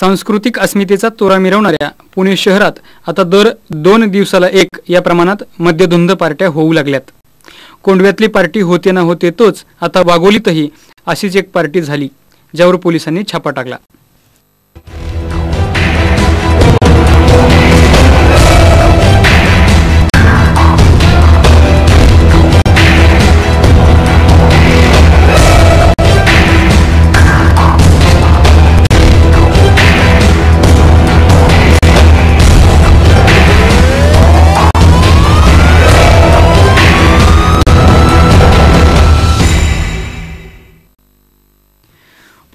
सांस्कृतिक अस्मितेचा तोरा मिरवणाऱ्या पुणे शहरात आता दर दोन दिवसाला एक या प्रमाणात मद्यधुंद पार्ट्या होऊ लागल्यात. कोंडव्यातली पार्टी होते ना होते तोच आता वाघोलीतही अशीच एक पार्टी झाली ज्यावर पोलिसांनी छापा टाकला.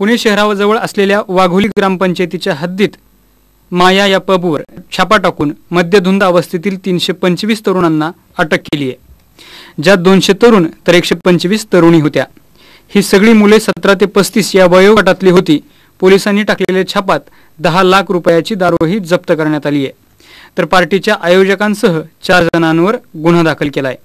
पुणे शहराजवळ असलेल्या वाघोली ग्रामपंचायतीच्या हद्दीत माया या पबवर छापा टाकून मद्यधुंद अवस्थेतील तीनशे पंचवीस तरुणांना अटक केली आहे. ज्यात दोनशे तरुण तर एकशे पंचवीस तरुणी होत्या. ही सगळी मुले सतरा ते पस्तीस या वयोगटातली होती. पोलिसांनी टाकलेल्या छापात दहा लाख रुपयाची दारूही जप्त करण्यात आली आहे. तर पार्टीच्या आयोजकांसह चार जणांवर गुन्हा दाखल केला आहे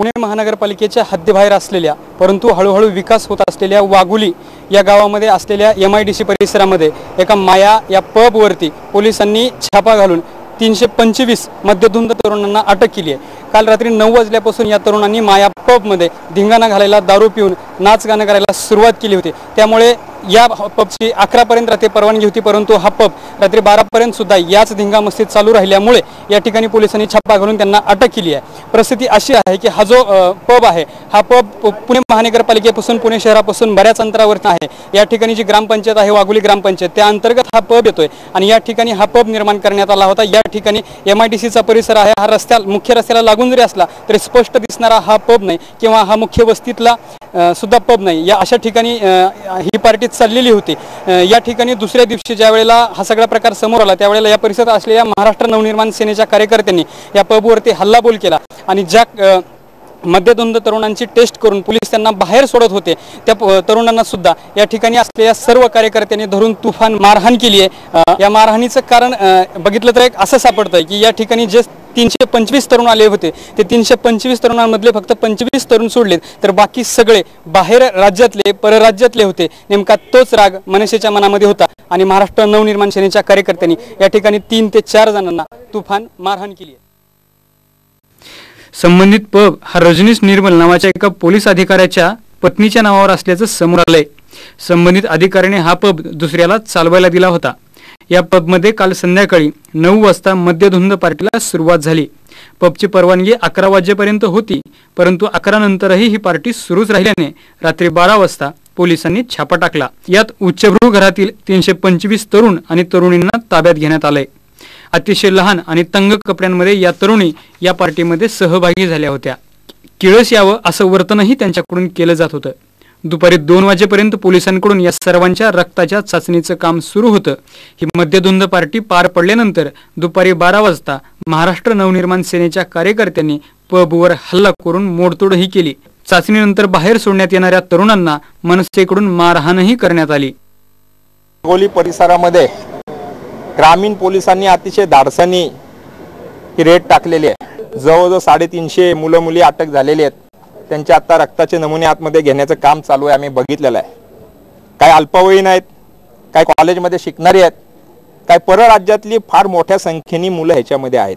पुणे महानगरपालिकेच्या हद्दीबाहेर असलेल्या परंतु हळूहळू विकास होत असलेल्या वाघुली या गावामध्ये असलेल्या एम आय डी सी परिसरामध्ये एका माया या पबवरती पोलिसांनी छापा घालून तीनशे पंचवीस मध्यधुंद तरुणांना अटक केली आहे. काल रात्री नऊ वाजल्यापासून या तरुणांनी माया पबमध्ये धिंगाणा घालायला दारू पिऊन नाच गाणं करायला सुरुवात केली होती. त्यामुळे या पबची अकरापर्यंत रात्री परवानगी होती परंतु हा पब रात्री बारापर्यंत सुद्धा याच धिंगा मस्तीत चालू राहिल्यामुळे या ठिकाणी पोलिसांनी छापा घालून त्यांना अटक केली आहे. परिस्थिती अशी आहे की हा जो पब आहे हा पब पुणे महानगरपालिकेपासून पुणे शहरापासून बऱ्याच अंतरावरती आहे. या ठिकाणी जी ग्रामपंचायत आहे वाघोली ग्रामपंचायत त्या अंतर्गत हा पब येतोय आणि या ठिकाणी हा पब निर्माण करण्यात आला होता. या ठिकाणी एम आय डी सीचा परिसर आहे. हा रस्त्या मुख्य रस्त्याला लागून जरी असला तरी स्पष्ट दिसणारा हा पब नाही किंवा हा मुख्य वस्तीतला सुद्धा पब नाही. या अशा ठिकाणी ही पार्टी चाललेली होती. या ठिकाणी दुसऱ्या दिवशी ज्या वेळेला हा सगळा प्रकार समोर आला त्यावेळेला या परिसरात असलेल्या महाराष्ट्र नवनिर्माण सेनेच्या कार्यकर्त्यांनी या पबवरती हल्लाबोल केला. आणि ज्या अ, मध्यधुंद तरुणांची टेस्ट करून पोलीस त्यांना बाहेर सोडत होते त्या तरुणांना सुद्धा या ठिकाणी असलेल्या सर्व कार्यकर्त्यांनी धरून तुफान मारहाण केली आहे. या मारहाणीचं कारण बघितलं तर एक असं सापडतंय की या ठिकाणी जे तीनशे पंचवीस तरुण आले होते. ते तीनशे पंचवीस तरुणांमधले फक्त पंचवीस तरुण सोडलेत. तर बाकी सगळे बाहेर राज्यातले परराज्यातले होते. नेमका तोच राग मनसेच्या मनामध्ये होता आणि महाराष्ट्र नवनिर्माण सेनेच्या कार्यकर्त्यांनी या ठिकाणी तीन ते चार जणांना तुफान मारहाण केली आहे. संबंधित पब हा रजनीश निर्मल नावाच्या एका पोलीस अधिकाऱ्याच्या पत्नीच्या नावावर असल्याचं समोर आलंय. संबंधित अधिकाऱ्याने हा पब दुसऱ्याला चालवायला दिला होता. या पबमध्ये काल संध्याकाळी नऊ वाजता मद्यधुंद पार्टीला सुरुवात झाली. पबची परवानगी अकरा वाजेपर्यंत होती परंतु अकरा नंतरही ही पार्टी सुरूच राहिल्याने रात्री बारा वाजता पोलिसांनी छापा टाकला. यात उच्चभ्रू घरातील तीनशे पंचवीस तरुण आणि तरुणींना ताब्यात घेण्यात आलंय. अतिशय लहान आणि तंग कपड्यांमध्ये या तरुणी या पार्टीमध्ये सहभागी झाल्या होत्या. किळस यावं असं वर्तनही त्यांच्याकडून केलं जात होतं. दुपारी दोन वाजेपर्यंत पोलिसांकडून या सर्वांच्या रक्ताच्या चाचणीचं काम सुरू होतं. ही मध्यधुंद पार्टी पार पडल्यानंतर दुपारी बारा वाजता महाराष्ट्र नवनिर्माण सेनेच्या कार्यकर्त्यांनी पबवर हल्ला करून मोडतोडही केली. चाचणीनंतर बाहेर सोडण्यात येणाऱ्या तरुणांना मनसेकडून मारहाणही करण्यात आली. गोली परिसरामध्ये ग्रामीण पोलिसांनी अतिशय धाडसानी ही रेड टाकलेली आहे. जवळजवळ साडेतीनशे मुलं मुली अटक झालेली आहेत. त्यांचे आता रक्ताचे नमुने आतमध्ये घेण्याचं काम चालू आहे आम्ही बघितलेलं आहे. काही अल्पवयीन आहेत काही कॉलेजमध्ये शिकणारी आहेत काही परराज्यातली फार मोठ्या संख्येने मुलं ह्याच्यामध्ये आहेत.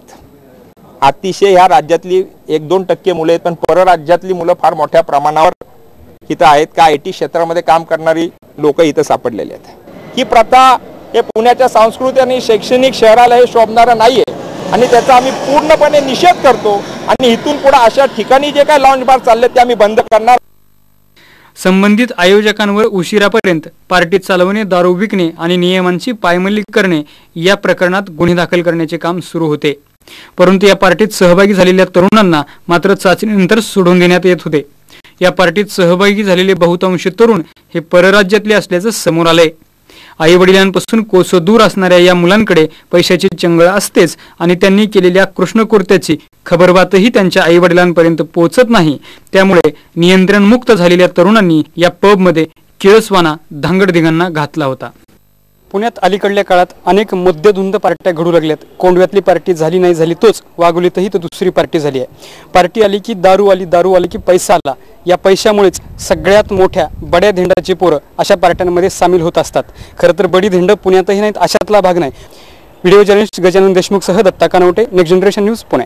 अतिशय ह्या राज्यातली एक दोन टक्के मुलं आहेत पण परराज्यातली मुलं फार मोठ्या प्रमाणावर इथं आहेत. का आय टी क्षेत्रामध्ये काम करणारी लोक इथं सापडलेली आहेत. ही प्रथा हे पुण्याच्या सांस्कृतिक आणि शैक्षणिक शहराला हे शोभणारं नाहीये. आणि त्याचा आम्ही पूर्णपणे निषेध करतो आणि इथून पुढे अशा ठिकाणी जे काही लॉन्च बार चालले ते आम्ही बंद करणार. संबंधित आयोजकांवर उशिरापर्यंत पार्टी चालवणे दारू विकणे आणि नियमांची पायमल्ली करणे या प्रकरणात गुन्हे दाखल करण्याचे काम सुरू होते. परंतु या पार्टीत सहभागी झालेल्या तरुणांना मात्र चाचणीनंतर सोडून देण्यात येत होते. या पार्टीत सहभागी झालेले बहुतांश तरुण हे परराज्यातले असल्याचं समोर आलंय. आई वडिलांपासून कोसो दूर असणाऱ्या या मुलांकडे पैशाची चंगळ असतेच आणि त्यांनी केलेल्या कृष्णकृत्याची खबरबातही त्यांच्या आई वडिलांपर्यंत पोहोचत नाही. त्यामुळे नियंत्रणमुक्त झालेल्या तरुणांनी या पबमध्ये किळसवाना धांगडधिगांना घातला होता. पुण्यात अलीकडल्या काळात अनेक मद्यधुंद पार्ट्या घडू लागल्यात. कोंडव्यातली पार्टी झाली नाही झाली तोच वाघोलीतही तर दुसरी पार्टी झाली आहे. पार्टी आली की दारू आली दारू आली की पैसा आला. या पैशामुळेच सगळ्यात मोठ्या बड्या धिंडाची पोरं अशा पार्ट्यांमध्ये सामील होत असतात. खरं तर बडी धिंड पुण्यातही नाहीत अशातला भाग नाही. Video journalist Gajanan देशमुखसह Datta Kanwate next generation news Pune.